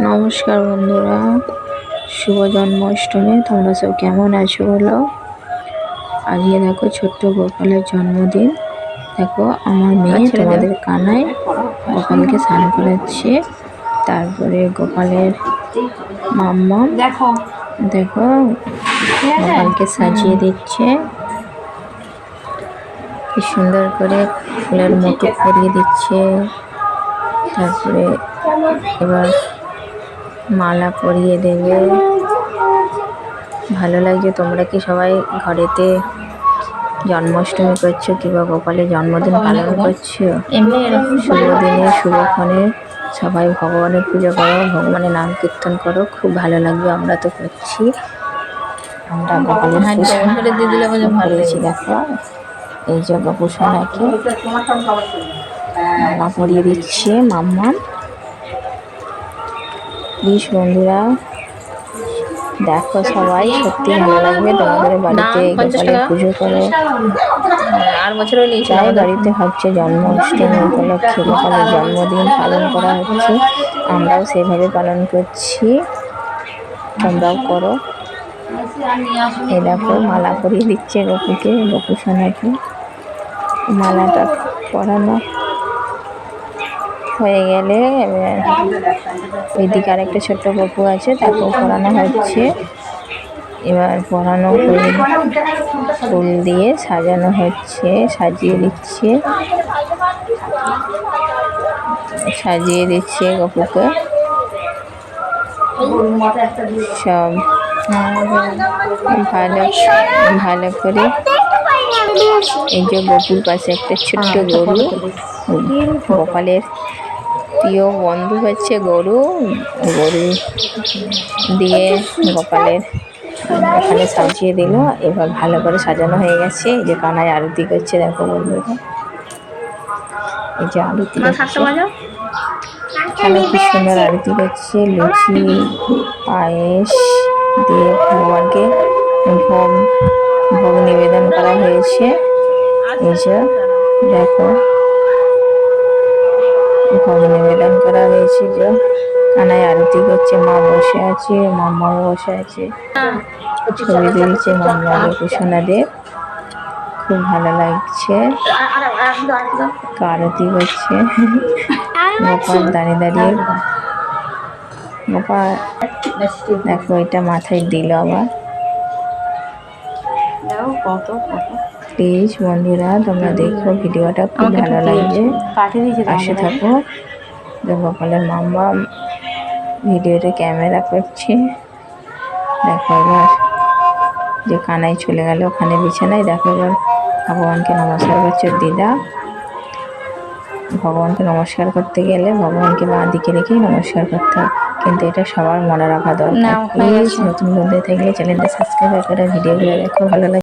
নমস্কার বন্ধুরা শুভ জন্মাষ্টমী তোমরা সব কেমন আছো বলো? আজকে দেখো ছোট্ট গোপালের জন্মদিন। দেখো আমার মেয়ে আচ্ছা, তোমাদের কানায় গোপালকে স্নান করাচ্ছে। তারপরে গোপালের মাম্মা দেখো। দেখো গোপালকে সাজিয়ে দিচ্ছে। কি সুন্দর করে ফুলের মুকুট পরিয়ে দিচ্ছে। তারপরে এবার মালা পরিয়ে দেবে। ভালো লাগছে তোমরা কি সবাই ঘরেতে জন্মাষ্টমী করছ কিংবা গোপালের জন্মদিন পালন করছ? এমনি শুভ দিনে শুভক্ষণে সবাই ভগবানের পুজো করো ভগবানের নাম কীর্তন করো খুব ভালো লাগবে আমরা তো করছি। আমরা গোপালের পুজো করেছি দেখো। এই যে গোপুষণাকে মালা পরিয়ে দিচ্ছে মাম্মা প্লিজ বন্ধুরা দেখো সবাই সত্যি ভালো লাগবে। তোমাদের বাড়িতে গোপালের পুজো করো। আর নিয়েছিল যাই বাড়িতে হচ্ছে জন্মাষ্টমী উপলক্ষে গোপালের জন্মদিন পালন করা হচ্ছে। আমরাও সেভাবে পালন করছি। তোমরাও করো। এই দেখো মালা পরিয়ে দিচ্ছে গপুকে। গপু সোনাকে। মালাটা পরানো। হয়ে গেলে ওইদিকে আরেকটা ছোট্ট গপু আছে তাকেও পড়ানো হচ্ছে। এবার পড়ানো হয়ে ফুল দিয়ে সাজানো হচ্ছে, সাজিয়ে দিচ্ছে। সাজিয়ে দিচ্ছে গপুকে। সব ভালো ভালো করে। এই যে গপুর পাশে একটা ছোট্ট গরু, গোপালের। প্রিয় বন্ধু হচ্ছে গরু। গরু দিয়ে গোপালের ওখানে সাজিয়ে দিল। এবার ভালো করে সাজানো হয়ে গেছে। এই যে কানায় আরতি করছে দেখো বন্ধুরা। এই যে আরতি এখানে কি সুন্দর আরতি করছে। লুচি পায়েস দিয়ে ভগবানকে ভোগ ভোগ নিবেদন করা হয়েছে। এই যে দেখো। ভোগ নিবেদন করা হয়েছে যে কানায় আরতি করছে, মা বসে আছে মাম্মা বসে আছে। ছবি তুলছে মাম্মা গোপুসোনাদের খুব ভালো লাগছে। আরতি করছে। গোপাল দাঁড়িয়ে দাঁড়িয়ে। গোপাল, দেখো এটা মাথায় দিল আবার। কত কত। প্লিজ বন্ধুরা তোমরা দেখো ভিডিওটা খুব ভালো দিয়েছে পাশে থাকো। গোপালের মাম্মা ভিডিওতে ক্যামেরা করছে। দেখো এবার যে কানাই চলে গেল ওখানে বিছানায়। দেখো এবার ভগবানকে নমস্কার করছে দিদা। ভগবানকে নমস্কার করতে গেলে ভগবানকে বাঁ দিকে রেখেই নমস্কার করতে হয়। কিন্তু এটা সবার মনে রাখা দরকার। প্লিজ নতুন বন্ধু থাকলে চ্যানেলটা সাবস্ক্রাইব করে ভিডিওগুলো দেখো ভালো লাগে